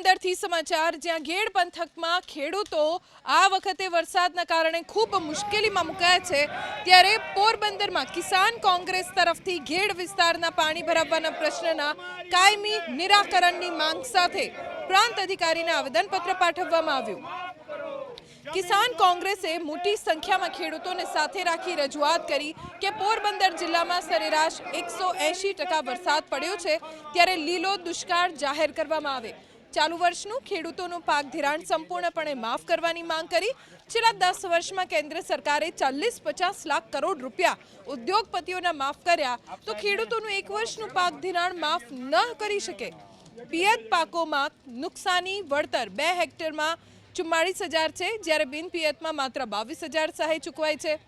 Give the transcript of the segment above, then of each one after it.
પોરબંદરથી સમાચાર, જ્યાં ઘેડ પંથકમાં ખેડૂતો આ વખતે વરસાદના કારણે ખૂબ મુશ્કેલીમાં મુકાયા છે, ત્યારે પોરબંદરમાં કિસાન કોંગ્રેસ તરફથી ગેડ વિસ્તારના પાણી ભરાવવાના પ્રશ્નના કાયમી નિરાકરણની માંગ સાથે પ્રાંત અધિકારીને આવેદનપત્ર પાઠવવામાં આવ્યું. કિસાન કોંગ્રેસે મોટી સંખ્યામાં ખેડૂતોને સાથે રાખી રજૂઆત કરી કે પોરબંદર જિલ્લામાં સરેરાશ એકસો વરસાદ પડ્યો છે, ત્યારે લીલો દુષ્કાળ જાહેર કરવામાં આવે. ચાલુ વર્ષનું ખેડૂતોનું પાક ધિરાણ સંપૂર્ણપણે માફ કરવાની માંગ કરી. છેલ્લા દસ વર્ષમાં કેન્દ્ર સરકારે ચાલીસ પચાસ લાખ કરોડ રૂપિયા ઉદ્યોગપતિઓના માફ કર્યા. તો ખેડૂતોનું એક વર્ષનું પાક ધિરાણ માફ ન કરી શકે. પિયત પાકોમાં નુકસાની વળતર બે હેક્ટરમાં ચુમ્માળીસ હજાર છે. જ્યારે બિનપિયતમાં માત્ર બાવીસ હજાર સહાય ચૂકવાય છે.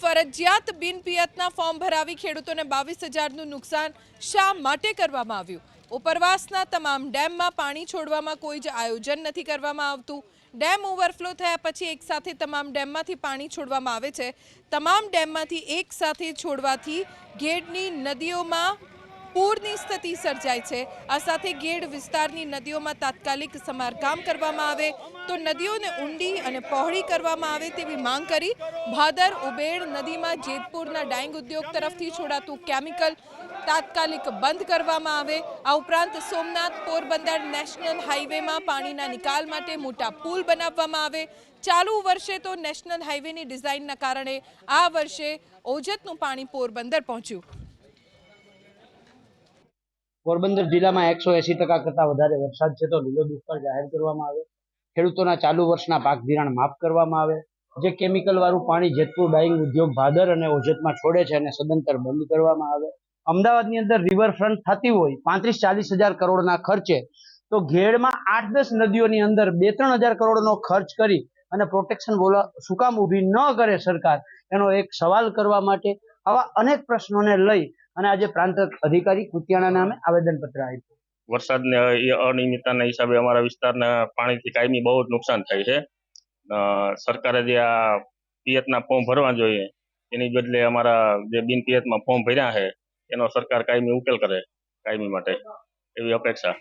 ફરજિયાત બિનપિયતના ફોર્મ ભરાવી ખેડૂતોને બાવીસ હજારનું નુકસાન શા માટે કરવામાં આવ્યું? ઉપરવાસના તમામ ડેમમાં પાણી છોડવામાં કોઈ જ આયોજન નથી કરવામાં આવતું. ડેમ ઓવરફ્લો થયા પછી એક સાથે તમામ ડેમમાંથી પાણી છોડવામાં આવે છે. તમામ ડેમમાંથી એક સાથે છોડવાથી ઘેડની નદીઓમાં પૂરની સ્થિતિ સર્જાય છે. આ સાથે ગેડ વિસ્તારની નદીઓમાં તાત્કાલિક સમારકામ કરવામાં આવે તો નદીઓને ઊંડી અને પહોળી કરવામાં આવે તેવી માંગ કરી. ભાદર ઉબેડ નદીમાં જેતપુરના ડાઈંગ ઉદ્યોગ તરફથી છોડાતું કેમિકલ તાત્કાલિક બંધ કરવામાં આવે. આ ઉપરાંત સોમનાથ પોરબંદર નેશનલ હાઈવેમાં પાણીના નિકાલ માટે મોટા પુલ બનાવવામાં આવે. ચાલુ વર્ષે તો નેશનલ હાઈવેની ડિઝાઇનના કારણે આ વર્ષે ઓજતનું પાણી પોરબંદર પહોંચ્યું. પોરબંદર જિલ્લામાં એકસો એસી ટકા કરતાં વધારે વરસાદ છે તો લીલો દુષ્કાળ જાહેર કરવામાં આવે. ખેડૂતોના ચાલુ વર્ષના પાક ધિરાણ માફ કરવામાં આવે. જે કેમિકલ વાળું પાણી જેતપુર ડાઇંગ ઉદ્યોગ ભાદર અને ઓજતમાં છોડે છે અને સદંતર બંધ કરવામાં આવે. અમદાવાદની અંદર રિવરફ્રન્ટ થતી હોય, પાંત્રીસ ચાલીસ હજાર કરોડના ખર્ચે, તો ઘેડમાં આઠ દસ નદીઓની અંદર બે ત્રણ હજાર કરોડનો ખર્ચ કરી અને પ્રોટેક્શન બોલા શું કામ ઊભી ન કરે સરકાર, એનો એક સવાલ કરવા માટે આવા અનેક પ્રશ્નોને લઈ અને આજે પ્રાંત અધિકારી કુતિયાણા નામે આવેદનપત્ર આપ્યું. વરસાદને અનિયમિતતાના હિસાબે અમારા વિસ્તારના પાણીથી કાયમી બહુ જ નુકસાન થાય છે. સરકારે જે આ પિયતના ફોર્મ ભરવા જોઈએ, એની બદલે અમારા જે બિન પિયતમાં ફોર્મ ભર્યા છે, એનો સરકાર કાયમી ઉકેલ કરે કાયમી માટે. એવી અપેક્ષા.